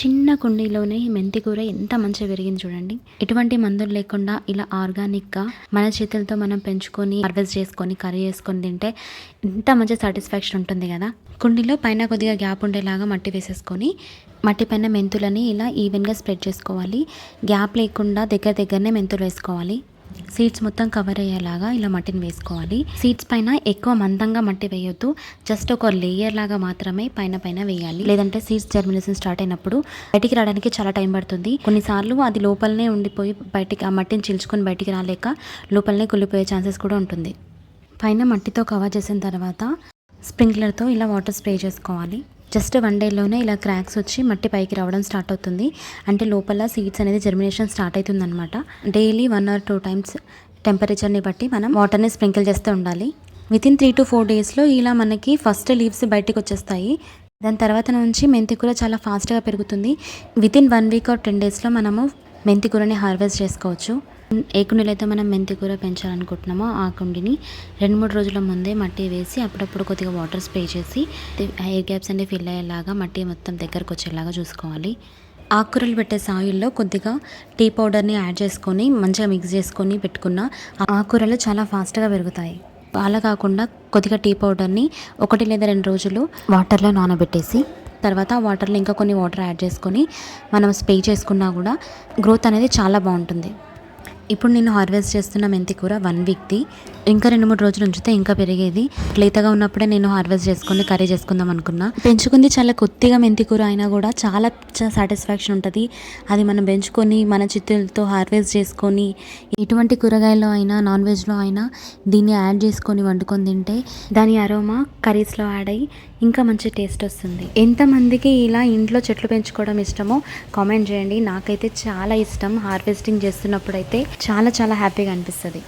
చిన్న కుండీలోనే మెంతి కూర ఎంత మంచిగా పెరిగింది చూడండి. ఎటువంటి మందులు లేకుండా ఇలా ఆర్గానిక్గా మన చేతులతో మనం పెంచుకొని హార్వెస్ట్ చేసుకొని కర్రీ చేసుకొని తింటే ఎంత మంచి సాటిస్ఫాక్షన్ ఉంటుంది కదా. కుండీలో పైన కొద్దిగా గ్యాప్ ఉండేలాగా మట్టి వేసేసుకొని మట్టి పైన మెంతులని ఇలా ఈవెన్గా స్ప్రెడ్ చేసుకోవాలి. గ్యాప్ లేకుండా దగ్గర దగ్గరనే మెంతులు వేసుకోవాలి. సీడ్స్ మొత్తం కవర్ అయ్యేలాగా ఇలా మట్టిని వేసుకోవాలి. సీడ్స్ పైన ఎక్కువ మందంగా మట్టి వేయొద్దు. జస్ట్ ఒక లేయర్ లాగా మాత్రమే పైన పైన వేయాలి. లేదంటే సీడ్స్ జర్మినేషన్ స్టార్ట్ అయినప్పుడు బయటికి రావడానికి చాలా టైం పడుతుంది. కొన్నిసార్లు అది లోపలనే ఉండిపోయి బయటికి ఆ మట్టిని చీల్చుకొని బయటికి రాలేక లోపలనే కుళ్ళిపోయే ఛాన్సెస్ కూడా ఉంటుంది. పైన మట్టితో కవర్ చేసిన తర్వాత స్ప్రింక్లర్తో ఇలా వాటర్ స్ప్రే చేసుకోవాలి. జస్ట్ వన్ డేలోనే ఇలా క్రాక్స్ వచ్చి మట్టి పైకి రావడం స్టార్ట్ అవుతుంది. అంటే లోపల సీడ్స్ అనేది జర్మినేషన్ స్టార్ట్ అవుతుంది అనమాట daily one or two times టెంపరేచర్ని బట్టి మనం వాటర్ని స్ప్రింకిల్ చేస్తూ ఉండాలి. Within three to four డేస్లో ఇలా మనకి ఫస్ట్ లీవ్స్ బయటికి వచ్చేస్తాయి. దాని తర్వాత నుంచి మెంతి కూర చాలా ఫాస్ట్గా పెరుగుతుంది. Within one week or ten డేస్లో మనము మెంతి కూరని హార్వెస్ట్ చేసుకోవచ్చు. ఏ కుండీలో అయితే మనం మెంతి కూర పెంచాలనుకుంటున్నామో ఆ కుండిని రెండు మూడు రోజుల ముందే మట్టి వేసి అప్పుడప్పుడు కొద్దిగా వాటర్ స్ప్రే చేసి ఎయిర్ గ్యాప్స్ అన్ని ఫిల్ అయ్యేలాగా మట్టి మొత్తం దగ్గరకు వచ్చేలాగా చూసుకోవాలి. ఆకుకూరలు పెట్టే సాయిల్లో కొద్దిగా టీ పౌడర్ని యాడ్ చేసుకొని మంచిగా మిక్స్ చేసుకొని పెట్టుకున్న ఆకుకూరలు చాలా ఫాస్ట్గా పెరుగుతాయి. అలా కాకుండా కొద్దిగా టీ పౌడర్ని ఒకటి లేదా రెండు రోజులు వాటర్లో నానబెట్టేసి తర్వాత వాటర్లో ఇంకా కొన్ని వాటర్ యాడ్ చేసుకొని మనం స్ప్రే చేసుకున్నా కూడా గ్రోత్ అనేది చాలా బాగుంటుంది. ఇప్పుడు నేను హార్వెస్ట్ చేస్తున్న మెంతి కూర వన్ వీక్ది. ఇంకా రెండు మూడు రోజులు ఉంచితే ఇంకా పెరిగేది. లేతగా ఉన్నప్పుడే నేను హార్వెస్ట్ చేసుకుని కర్రీ చేసుకుందాం అనుకున్నా. పెంచుకుంది చాలా కొద్దిగా మెంతి కూర అయినా కూడా చాలా సాటిస్ఫాక్షన్ ఉంటుంది. అది మనం పెంచుకొని మన చిత్తులతో హార్వెస్ట్ చేసుకొని ఎటువంటి కూరగాయల్లో అయినా నాన్ వెజ్లో అయినా దీన్ని యాడ్ చేసుకొని వండుకొని తింటే దాని అరోమా కర్రీస్లో యాడ్ అయ్యి ఇంకా మంచి టేస్ట్ వస్తుంది. ఎంతమందికి ఇలా ఇంట్లో చెట్లు పెంచుకోవడం ఇష్టమో కామెంట్ చేయండి. నాకైతే చాలా ఇష్టం హార్వెస్టింగ్ చేస్తున్నప్పుడు అయితే చాలా చాలా హ్యాపీగా అనిపిస్తుంది.